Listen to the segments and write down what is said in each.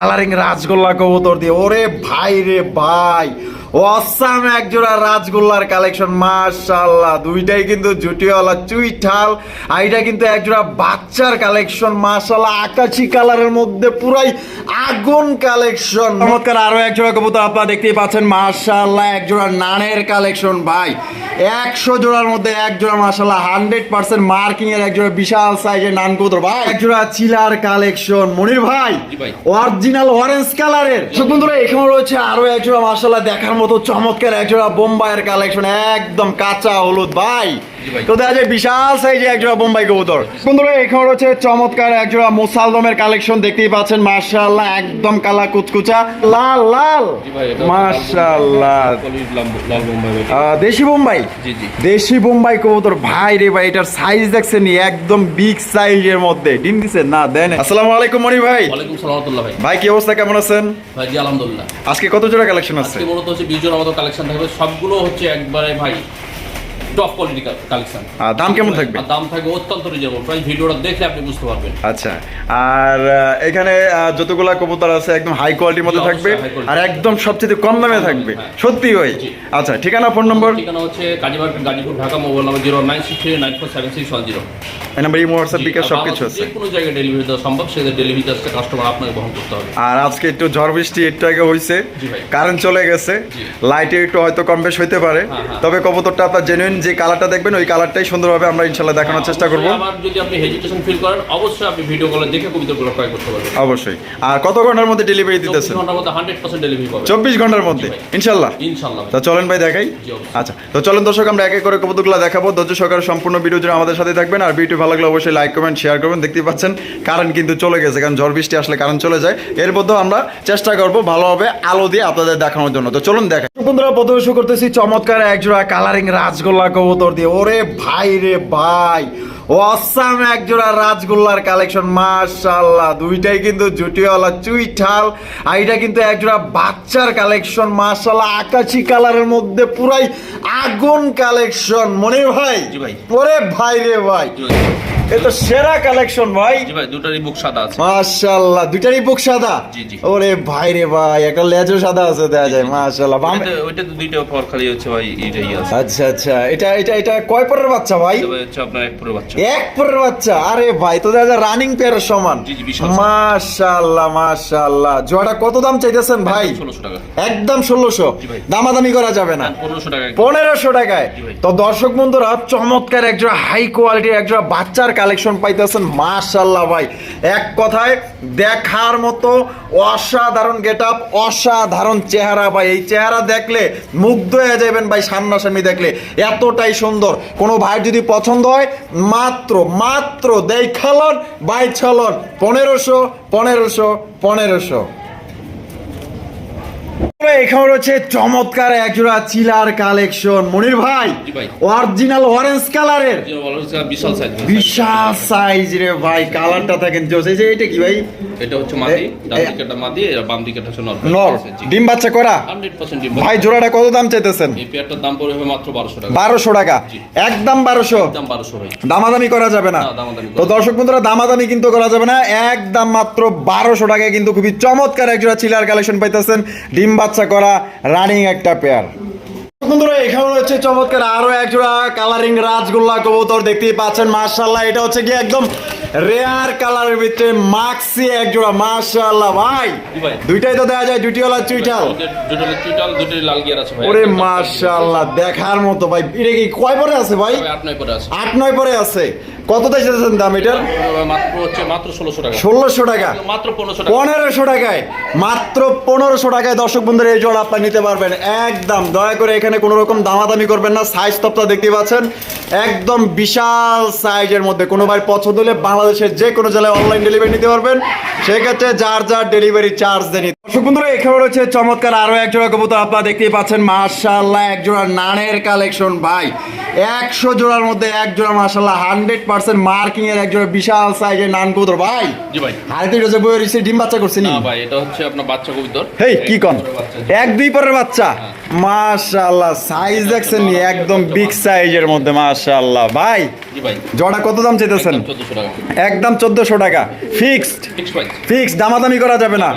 Colouring রাজগোল্লা কবুতর দিয়ে। ওরে ভাই রে ভাই। অসাম এক জোড়া রাজগোল্লার কালেকশন মাশাআল্লাহ। দুইটাই কিন্তু জুটিওয়ালা চুইঠাল আর এটা কিন্তু এক জোড়া বাচ্চার কালেকশন মাশাআল্লাহ আকাশি কালারের মধ্যে পুরাই আগুন কালেকশন। চমৎকার আরও এক জোড়া কবুতর আপনারা দেখতেই পাচ্ছেন মাশাআল্লাহ এক জোড়া নানের কালেকশন ভাই। একশো জোড়ার মধ্যে এক জোড়া মাশাআল্লাহ হান্ড্রেড পার্সেন্ট মার্কিং এর এক জোড়া বিশাল সাইজের নান কবুতর ভাই। এক জোড়া চিলার কালেকশন মনির ভাই অরিজিনাল অরেঞ্জ কালারের বন্ধুরা এখানে রয়েছে আরও একজোড়া মাসাল্লাহ দেখার মতো চমৎকার একজোড়া বোম্বাইয়ের কালেকশন একদম কাঁচা হলুদ ভাই। তো দেখা যায় বিশাল সাইজে একজোড়া বোম্বাই কবুতর। বন্ধুরা এখানে রয়েছে চমৎকার একজোড়া মোসালদমের কালেকশন দেখতেই পাচ্ছেন মাশাআল্লাহ একদম কালা কুচকুচা লাল লাল। আহ, দেশি বোম্বাই। দেশি বোম্বাই কবুতর ভাই রে ভাই এটার সাইজ দেখছেন একদম বিগ সাইজের মধ্যে। ডিম দিছেন না দেন আসসালামু আলাইকুম মনি ভাই। ভাই। ভাই কি অবস্থা? কেমন আছেন? ভাই জি আলহামদুলিল্লাহ। আজকে কত জোড়া কালেকশন আছে? আজকে মূলত হচ্ছে বিজন আমাদের কালেকশন থাকবে। সবগুলো হচ্ছে একবারে ভাই টপ কোয়ালিটি কালেকশন আর দাম কেমন থাকবে? দাম থাকবে অত্যন্ত রিজনেবল প্রাইস ভিডিওটা দেখলে আপনি বুঝতে পারবেন। আচ্ছা আর এখানে যতগুলা কবুতর আছে একদম হাই কোয়ালিটির মধ্যে থাকবে। আর একদম সবচেয়ে কম দামে থাকবে। হ্যাঁ। সত্যি জি। আচ্ছা ঠিকানা ফোন নম্বর ঠিকানা হচ্ছে Kazi market Gazipur Dhaka mobile number zero nine six three nine four seven six one zero এই নাম্বার ইমো হোয়াটসঅ্যাপ বিকাশ সবকিছু আছে। যে কোনো জায়গায় ডেলিভারি দেওয়া সম্ভব সেদের ডেলিভারি চার্জটা কাস্টমার আপনাকে বহন করতে হবে। আর আজকে একটু ঝড় বৃষ্টি একটু আগে হয়েছে কারেন্ট চলে গেছে। লাইটে একটু হয়তো কম বেশ হইতে পারে। হ্যাঁ, হ্যাঁ। তবে কবুতরটা আপনার জেনুইন যে কালারটা দেখবেন ওই কালারটাই সুন্দরভাবে আমরা ইনশাল্লাহ দেখানোর চেষ্টা করব। আবার যদি আপনি হেজিটেশন ফিল করেন অবশ্যই আপনি ভিডিও কলে দেখে কবিতাগুলো ক্রয় করতে পারবেন। অবশ্যই। আর কত ঘণ্টার মধ্যে ডেলিভারি দিতেছেন? ঘণ্টার মধ্যে হান্ড্রেড পার্সেন্ট ডেলিভারি পাবেন। চব্বিশ ঘণ্টার মধ্যে। ইনশাল্লাহ। ইনশাল্লাহ। তো চলেন ভাই দেখাই। আচ্ছা তো চলেন দর্শক আমরা এক এক করে কবুতরগুলো দেখাবো। ধৈর্য সহকারে সম্পূর্ণ ভিডিও জুড়ে আমাদের সাথে থাকবেন। আর ভিডিও ভালো লাগলে অবশ্যই লাইক কমেন্ট শেয়ার করবেন। দেখতেই পাচ্ছেন কারেন্ট কিন্তু চলে গেছে কারণ ঝড় বৃষ্টি আসলে কারেন্ট চলে যায়। এর মধ্যেও আমরা চেষ্টা করব ভালোভাবে আলো দিয়ে আপনাদের দেখানোর জন্য। তো চলুন দেখাই। বন্ধুরা প্রথমে শুরু করতেছি চমৎকার একজোড়া কালারিং রাজগোল্লা কবুতর দিয়ে। ওরে ভাই রে ভাই অসাম এক জোড়া রাজগোল্লার কালেকশন মাশাল্লাহ দুইটাই কিন্তু জুটিওয়ালা চুইঠাল আর এটা কিন্তু এক জোড়া বাচ্চার কালেকশন মাশাল্লাহ আকাশি কালারের মধ্যে পুরাই আগুন কালেকশন। মনে ভাই? ভাই। ওরে ভাই রে ভাই। এ তো সেরা কালেকশন ভাই। জি ভাই দুটারই বুক সাদা আছে। মাশাআল্লাহ দুইটারই বুক সাদা? জি, জি। ওরে ভাই রে ভাই একটা লেজও সাদা আছে যায় মাশাআল্লাহ বাম ওইটা তো দুইটা পর খালি হচ্ছে ভাই আছে। আচ্ছা আচ্ছা এটা এটা এটা কয় পরের বাচ্চা ভাই? এটা হচ্ছে আপনার এক পুরো বাচ্চা। এক পরের বাচ্চা? আরে ভাই তো যায় রানিং পেয়ারের সমান। জি। মাশাআল্লাহ মাশাআল্লাহ কত দাম চাইতেছেন ভাই? ষোলোশো টাকা। একদম ষোলোশো। জি ভাই। দামাদামি করা যাবে না। পনেরোশো টাকা। পনেরোশো টাকায়। তো দর্শক বন্ধুরা চমৎকার একজোড়া হাই কোয়ালিটির একজোড়া বাচ্চার কালেকশন পাইতেছেন মাশাল্লাহ ভাই। এক কথায় দেখার মতো অসাধারণ গেট আপ অসাধারণ চেহারা ভাই। এই চেহারা দেখলে মুগ্ধ হয়ে যাবেন ভাই, সামনাসামনি দেখলে। এতটাই সুন্দর। কোনো ভাই যদি পছন্দ হয়, মাত্র মাত্র দেখালন বাই ছলন পনেরোশো পনেরোশো পনেরোশো। এখানে রয়েছে চমৎকার একজোড়া চিলার কালেকশন। মনির ভাই অরিজিনাল অরেঞ্জ কালারের বিশাল সাইজ রে ভাই কালারটা দেখেন জোস। এই যে এটা কি ভাই? এটা হচ্ছে মাদি এ- ডান দিকেটা মাদি আর বাম দিকেটা হচ্ছে নর নর ডিম বাচ্চা করা? হান্ড্রেড পার্সেন্ট ডিম ভাই জোড়াটা কত দাম চাইতেছেন? এই পেয়ারটার দাম পড়বে মাত্র বারোশো টাকা। বারোশো টাকা। একদম বারোশো। দাম বারোশো ভাই। দামাদামি করা যাবে না। তো দর্শক বন্ধুরা দামাদামি কিন্তু করা যাবে না। একদম মাত্র বারোশো টাকায় কিন্তু খুবই চমৎকার একজোড়া চিলার কালেকশন পাইতেছেন। ডিম বাচ্চা করা রানিং একটা পেয়ার বন্ধুরা এখানে হচ্ছে চমৎকার আরও একজোড়া কালারিং রাজগোল্লা কবুতর দেখতেই পাচ্ছেন মার্শাল্লাহ এটা হচ্ছে কি একদম রেয়ার কালারের ভিতরে মাক্সি একজোড়া মার্শাল্লাহ ভাই। দুইটাই তো দেখা যায় চুইটাল দুটো চুইটাল দুটো লাল গিয়ার আছে ভাই। ওরে মার্শাল্লাহ দেখার মতো ভাই এটা কি কয় পরে আছে ভাই? আট নয় করে আছে। আট নয় পরে আছে। কত চাইছেন দাম এটার মাত্র হচ্ছে মাত্র ষোলোশো টাকা। ষোলোশো টাকা। মাত্র পনেরোশো পনেরোশো টাকায় মাত্র পনেরোশো টাকায় দর্শক বন্ধুরা এই জোড়া আপনার নিতে পারবেন। একদম দয়া করে এখানে কোনো রকম দামাদামি করবেন না সাইজ তপটা দেখতে পাচ্ছেন। একদম বিশাল সাইজের মধ্যে। কোনো ভাই পছন্দ হলে বাংলাদেশের যে কোনো জেলায় অনলাইন ডেলিভারি নিতে পারবেন। সেক্ষেত্রে যার যার ডেলিভারি চার্জ দেনি দর্শক বন্ধুরা এখানে রয়েছে চমৎকার আরও এক জোড়া কবুতর। আপনারা দেখতেই পাচ্ছেন মাশাআল্লাহ এক জোড়া নানের কালেকশন ভাই। একশো জোড়ার মধ্যে এক জোড়া মাশাআল্লাহ হান্ড্রেড পার্সেন্ট মার্কিং এর বিশাল সাইজের নান কবুতর ভাই। জি ভাই। হাড়িতে রয়েছে বইয়ের ডিম বাচ্চা করছে না? ভাই এটা হচ্ছে আপনার বাচ্চা কবুতর হেই কি কন? এক দুই পরের বাচ্চা? মাশাআল্লাহ সাইজ দেখছেন একদম বিগ সাইজের মধ্যে মাশাআল্লাহ। ভাই জোড়া কত দাম চাইতেছেন? একদম চোদ্দশো টাকা। ফিক্সড ফিক্স প্রাইস দামাদামি করা যাবে না।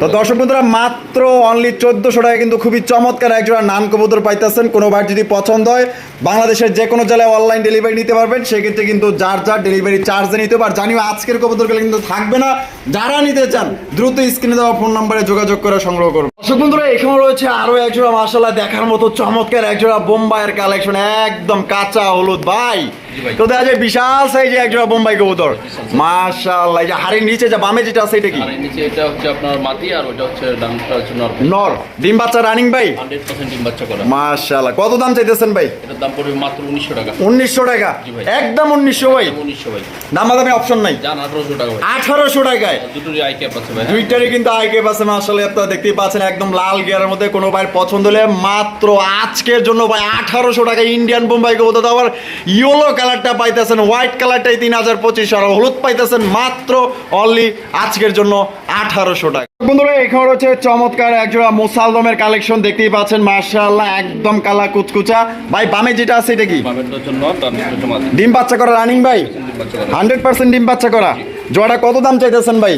তো দর্শক বন্ধুরা মাত্র অনলি চোদ্দশো টাকা কিন্তু খুবই চমৎকার একজোড়া নাম কবুতর পাইতেছেন। কোনো ভাই যদি পছন্দ হয় বাংলাদেশের যে কোনো জেলায় অনলাইন ডেলিভারি নিতে পারবেন। সেক্ষেত্রে কিন্তু যার যার ডেলিভারি চার্জে নিতে পার জানিও আজকের কবুতরগুলো কিন্তু থাকবে না। যারা নিতে চান দ্রুত স্ক্রিনে দেওয়া ফোন নাম্বারে যোগাযোগ করে সংগ্রহ করুন। দর্শক বন্ধুরা এখানে রয়েছে আরও একজোড়া মাসাল্লাহ দেখার মতো চমৎকার একজোড়া বোম্বাইয়ের কালেকশন একদম কাঁচা হলুদ ভাই ভাই। তো দেখা যায় বিশাল সাইজে একজোড়া বোম্বাই কবুতর। মাশাআল্লাহ এই যে হাড়ির নিচে যে বামে যেটা আছে এটা কি? এর নিচে এটা হচ্ছে আপনার মাটি আর ওটা হচ্ছে ডানটা হচ্ছে নর। নর। ডিম বাচ্চা রানিং ভাই? হান্ড্রেড পার্সেন্ট ডিম বাচ্চা করা। মাশাআল্লাহ কত দাম চাইতেছেন ভাই? এটার দাম পড়বে মাত্র উনিশশো টাকা। উনিশশো টাকা? জি ভাই। একদম উনিশশো ভাই? উনিশশো ভাই। দাম দামাদামি অপশন নাই? যান আঠারোশো টাকা ভাই। আঠারোশো টাকায়? দুটোরই আই ক্যাপ আছে ভাই। দুইটারই কিন্তু আইকে পাশে মাসালে আপনারা দেখতেই পাচ্ছেন একদম লাল গিয়ারের মধ্যে কোনো ভাই পছন্দ হলে মাত্র আজকের জন্য ভাই আঠারোশো টাকা ইন্ডিয়ান বোম্বাই কবুতর। আবার ইয়েলো কালারটা পাইতেছেন হোয়াইট কালারটাই তিন হাজার পঁচিশ আর হলুদ পাইতেছেন মাত্র অনলি আজকের জন্য আঠারোশো টাকা। বন্ধুরা এখানে রয়েছে চমৎকার একজোড়া মোসালদমের কালেকশন দেখতেই পাচ্ছেন মার্শাল্লাহ একদম কালা কুচকুচা। ভাই বামে যেটা আছে এটা কি? ডিম বাচ্চা করা রানিং ভাই? হান্ড্রেড পার্সেন্ট ডিম বাচ্চা করা। জোড়া কত দাম চাইতেছেন ভাই?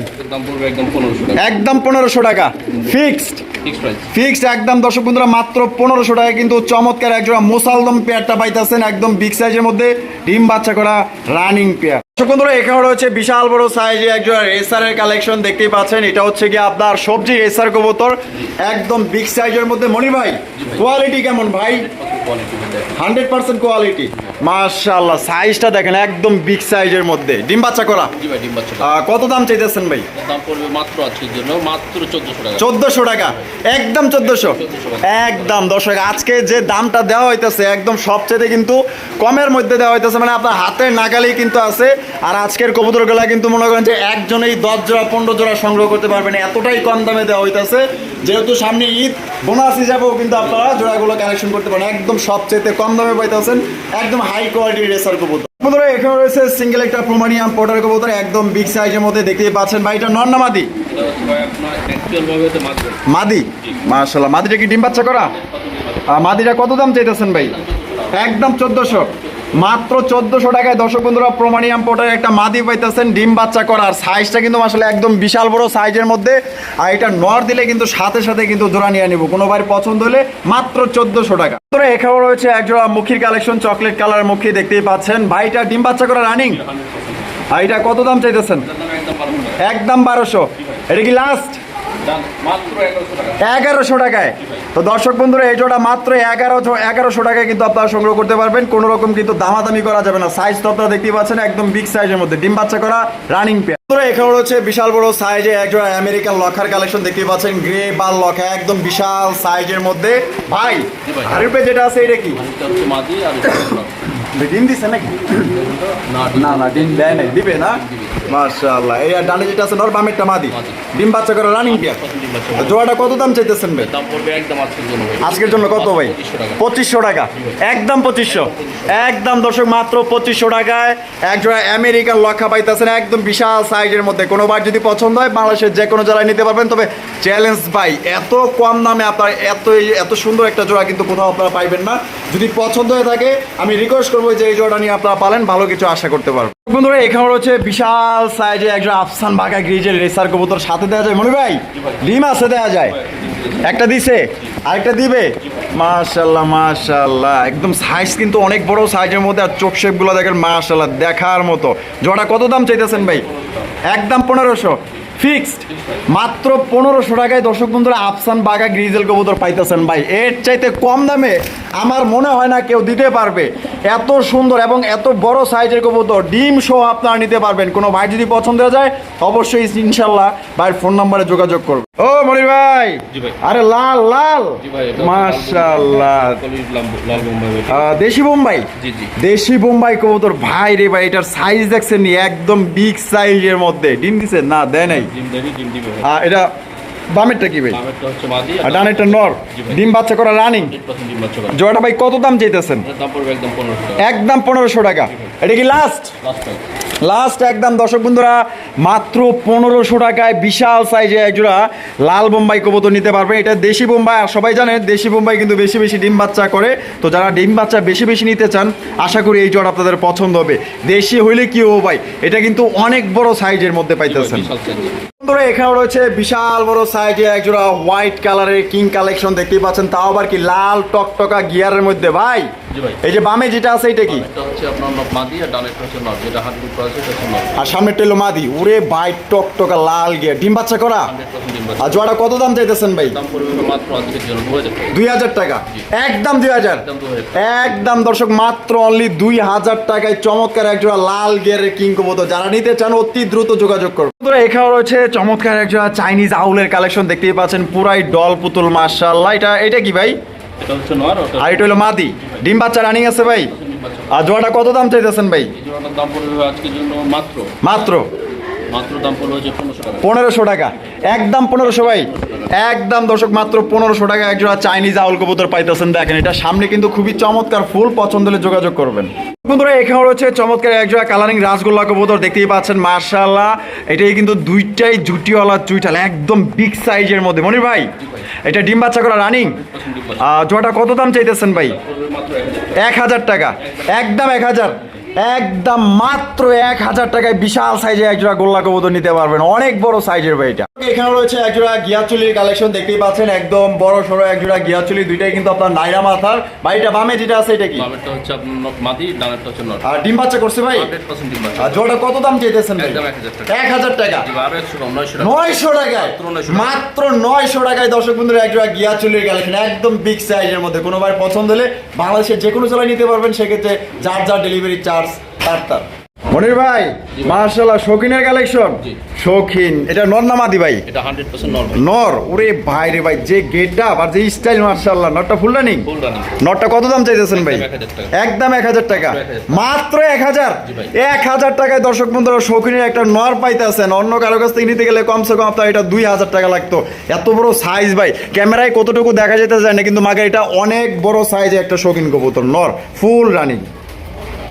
একদম পনেরোশো টাকা। ফিক্সড ফিক্স ফিক্সড একদম দর্শক বন্ধুরা মাত্র পনেরোশো টাকা কিন্তু চমৎকার একজোড়া মোসালদম পেয়ারটা পাইতেছেন একদম বিগ সাইজের মধ্যে ডিম বাচ্চা করা রানিং পেয়ার দর্শক বন্ধুরা এখানে রয়েছে বিশাল বড় সাইজে একজোড়া রেসারের কালেকশন দেখতেই পাচ্ছেন এটা হচ্ছে কি আপনার সবজি রেসার কবুতর একদম বিগ সাইজের মধ্যে। মনি ভাই কোয়ালিটি কেমন ভাই? হান্ড্রেড পার্সেন্ট কোয়ালিটি মাশাল্লাহ সাইজটা দেখেন একদম বিগ সাইজের মধ্যে। ডিম বাচ্চা করা? জি ভাই ডিম বাচ্চা কত দাম চাইতেছেন ভাই? দাম পড়বে মাত্র আজকের জন্য মাত্র চোদ্দশো টাকা। একদম একদম দর্শক আজকে যে দামটা দেওয়া হইতেছে একদম সবচেয়ে কিন্তু কমের মধ্যে দেওয়া হইতেছে মানে আপনার হাতের নাগালেই কিন্তু আছে। আর আজকের কবুতরগুলা কিন্তু মনে করেন যে একজনেই দশ জোড়া পনেরো জোড়া সংগ্রহ করতে পারবেন এতটাই কম দামে দেওয়া হইতেছে। যেহেতু সামনে ঈদ বোনাস হিসাবেও কিন্তু আপনারা জোড়াগুলো কালেকশন করতে পারেন একদম সবচেয়ে কম দামে পাইতেছেন একদম হাই কোয়ালিটির রেসার কবুতর। বন্ধুরা এখানে রয়েছে সিঙ্গেল একটা প্রোমানিয়াম পোর্টার কবুতর, একদম বিগ সাইজের মধ্যে দেখতেই পাচ্ছেন। ভাই, এটা নন না মাদি? মাদি? মাশাল্লাহ মাদিটা কি ডিম বাচ্চা করা? মাদিটা কত দাম চাইতেছেন ভাই? একদম চোদ্দশো। মাত্র চোদ্দশো টাকায়, দর্শক বন্ধুরা, প্রমাণিয়াম পোটার একটা মাদি পাইতেছেন, ডিম বাচ্চা করার। সাইজটা কিন্তু আসলে একদম বিশাল বড় সাইজের মধ্যে। আর এটা নর দিলে কিন্তু সাথে সাথে কিন্তু জোড়া নিয়ে নিব। কোনো ভাই পছন্দ হলে মাত্র চোদ্দশো টাকা। তোরা এখানেও রয়েছে একজোড়া মুখির কালেকশন, চকলেট কালার মুখি, দেখতেই পাচ্ছেন। ভাইটা ডিম বাচ্চা করা রানিং? আর এটা কত দাম চাইতেছেন? একদম বারোশো। এটা কি লাস্ট এগারোশো টাকায়। তো দর্শক বন্ধুরা এই জোড়া মাত্র এগারোশো এগারোশো টাকায় কিন্তু আপনারা সংগ্রহ করতে পারবেন। কোনো রকম কিন্তু দামাদামি করা যাবে না। সাইজ তো আপনারা দেখতেই পাচ্ছেন একদম বিগ সাইজের মধ্যে। ডিম বাচ্চা করা রানিং পেয়ার এখানে রয়েছে বিশাল বড় সাইজে এক জোড়া আমেরিকান লখার কালেকশন দেখতেই পাচ্ছেন গ্রে বাল লখা একদম বিশাল সাইজের মধ্যে। ভাই। আর যেটা আছে এটা কি। ডিম দিচ্ছে নাকি? না না না ডিম দেয় নাই। দিবে না? মাশাআল্লাহ। এই ডানে যেটা আছে নর বামেরটা মাদি। ডিম বাচ্চা করা রানিং পেয়ার জোড়াটা কত দাম চাইতেছেন ভাই? দাম পড়বে একদম আজকের জন্য আজকের জন্য কত ভাই? পঁচিশশো টাকা। পঁচিশশো টাকা। একদম পঁচিশশো। একদম দর্শক মাত্র পঁচিশশো টাকায় এক জোড়া আমেরিকান লক্ষা পাইতেছেন। একদম বিশাল সাইজের মধ্যে। কোনোবার যদি পছন্দ হয় বাংলাদেশের যে কোনো জেলায় নিতে পারবেন। তবে চ্যালেঞ্জ ভাই এত কম দামে আপনার এত এত সুন্দর একটা জোড়া কিন্তু কোথাও আপনারা পাইবেন না। যদি পছন্দ হয়ে থাকে আমি রিকোয়েস্ট করব যে এই জোড়াটা নিয়ে আপনারা পালেন। ভালো কিছু আশা করতে পারবেন বন্ধুরা এখানে রয়েছে বিশাল সাইজে একজন আফসান বাঘা গ্রিজের রেসার কবুতর। সাথে দেওয়া যায় মনে ভাই ডিম আছে দেওয়া যায়। একটা দিছে, আরেকটা দিবে। মাশাল্লাহ মাশাল্লাহ একদম সাইজ কিন্তু অনেক বড় সাইজের মধ্যে আর চোখ শেপগুলো দেখেন মাশাল্লাহ দেখার মতো। জোড়া কত দাম চাইতেছেন ভাই? একদম পনেরোশো। ফিক্সড। মাত্র পনেরোশো টাকায় দর্শক বন্ধুরা আফসান বাগা গ্রিজেল কবুতর পাইতেছেন ভাই। এর চাইতে কম দামে আমার মনে হয় না কেউ দিতে পারবে। এত সুন্দর এবং এত বড় সাইজের কবুতর ডিম সহ আপনারা নিতে পারবেন। কোনো ভাই যদি পছন্দ হয়ে যায় অবশ্যই ইনশাল্লাহ ভাইয়ের ফোন নাম্বারে যোগাযোগ করবে। ও মনির ভাই! আরে লাল লাল! ভাই। দেশি বোম্বাই দেশি বোম্বাই কবুতর ভাই রে ভাই এটার সাইজ দেখছেন একদম বিগ সাইজের মধ্যে। ডিম দিছে না দেয় নাই। Dim. Ah, ini বামেরটা কি ভাই? আর ডানেরটা নর। ডিম বাচ্চা করা রানিং জোড়াটা ভাই কত দাম চাইতেছেন? একদম পনেরোশো টাকা। এটা কি লাস্ট লাস্ট একদম দর্শক বন্ধুরা মাত্র পনেরোশো টাকায় বিশাল সাইজে একজোড়া লাল বোম্বাই কবুতর নিতে পারবে। এটা দেশি বোম্বাই আর সবাই জানে দেশি বোম্বাই কিন্তু বেশি বেশি ডিম বাচ্চা করে। তো যারা ডিম বাচ্চা বেশি বেশি নিতে চান আশা করি এই জোড়া আপনাদের পছন্দ হবে। দেশি হইলে কি ও ভাই? এটা কিন্তু অনেক বড় সাইজের মধ্যে পাইতেছেন। বন্ধুরা এখানে রয়েছে বিশাল বড় সাইজে একজোড়া হোয়াইট কালারের কিং কালেকশন দেখতেই পাচ্ছেন তাও আবার কি লাল টকটকা গিয়ারের মধ্যে ভাই ভাই। এই যে বামে যেটা আছে এটা কি? এটা হচ্ছে আপনার নব মাদি আর ডানেরটা হচ্ছে নব যেটা হান্ড্রেড উপর আছে এটা হচ্ছে নব আর সামনে টেলো মাদি। উরে ভাই টকটকা লাল গিয়ার ডিম বাচ্চা করা? আর জোড়াটা কত দাম চাইতেছেন ভাই? দাম পড়বে মাত্র আজকের জন্য দু হাজার টাকা। টাকা? একদম দুই হাজার? একদম দর্শক মাত্র অনলি দুই হাজার টাকায় চমৎকার একজোড়া লাল গিয়ারের কিং কবুতর। যারা নিতে চান অতি দ্রুত যোগাযোগ করুন। বন্ধুরা এখানে রয়েছে চমৎকার একজোড়া চাইনিজ আউলের কালেকশন দেখতেই পাচ্ছেন পুরাই ডল পুতুল মার্শাল্লাহ এটা এটা কি ভাই? এটা হচ্ছে নর আর এটা হলো মাদি। ডিম বাচ্চা রানিং আছে ভাই। আর জোড়াটা কত দাম চাইতেছেন ভাই? জোড়াটার দাম পড়বে আজকের জন্য মাত্র। মাত্র? মাত্র দাম পড়বে হচ্ছে পনেরোশো টাকা। পনেরোশো টাকা। একদম পনেরোশো ভাই। একদম দর্শক মাত্র পনেরোশো টাকা একজোড়া চাইনিজ আউল কবুতর পাইতেছেন। দেখেন এটা সামনে কিন্তু খুবই চমৎকার ফুল পছন্দ হলে যোগাযোগ করবেন। বন্ধুরা এখানে রয়েছে চমৎকার একজোড়া কালারিং রাসগোল্লা কবুতর। দেখতেই পাচ্ছেন মার্শাল্লাহ এটাই কিন্তু দুইটাই জুটিওয়ালা চুইটাল একদম বিগ সাইজের মধ্যে। মনির ভাই এটা ডিম বাচ্চা করা রানিং? জোয়াটা কত দাম চাইতেছেন ভাই। এক হাজার টাকা। একদম এক হাজার। একদম মাত্র এক হাজার টাকায় বিশাল সাইজে একজোড়া গোল্লা কবুতর নিতে পারবেন। অনেক বড় সাইজের ভাই এটা। এখানে রয়েছে একজোড়া গিয়াচুলির কালেকশন দেখতেই পাচ্ছেন একদম বড় সড়ো একজোড়া গিয়াচুলি দুইটাই কিন্তু আপনার নাইরা মাথার। ভাইটা বামে যেটা আছে এটা কি? বামেরটা হচ্ছে আপনার মাদি ডানেরটা হচ্ছে নর আর ডিম বাচ্চা করছে ভাই? ডিম বাচ্চা। আর জোড়া কত দাম চাইতেছেন ভাই? একদম এক হাজার টাকা। হাজার টাকা। জি, আরও একশো নয়শো টাকা। টাকায়? মাত্র 900 টাকা। মাত্র নয়শো টাকায় দর্শক বন্ধুরা একজোড়া গিয়া চুলের কালেকশন একদম বিগ সাইজের মধ্যে। কোনো ভাই পছন্দ হলে বাংলাদেশের যে কোনো জেলায় নিতে পারবেন সেক্ষেত্রে যার যার ডেলিভারি চার্জ তার তার মনির ভাই মার্শাল্লাহ শৌখিনের কালেকশন শৌখিন এটা নর্নামাদি ভাই? এটা হান্ড্রেড পার্সেন্ট নর ভাই। নর? ওরে ভাই রে ভাই যে আর যে স্টাইল মার্শাল্লাহ নরটা ফুল রানিং ফুল রানিং নটটা কত দাম চাইতেছেন ভাই? একদম 1000 টাকা। মাত্র এক হাজার? জি ভাই। এক হাজার টাকায় দর্শক বন্ধুরা শৌখিনের একটা নর পাইতেছেন। অন্য কারও কাছ থেকে নিতে গেলে কমসে কম আপনার এটা দুই হাজার টাকা লাগতো। এত বড় সাইজ ভাই। ক্যামেরায় কতটুকু দেখা যেতে যায় না কিন্তু মাকে এটা অনেক বড় সাইজে একটা শৌখিন কবুতর নর। Full running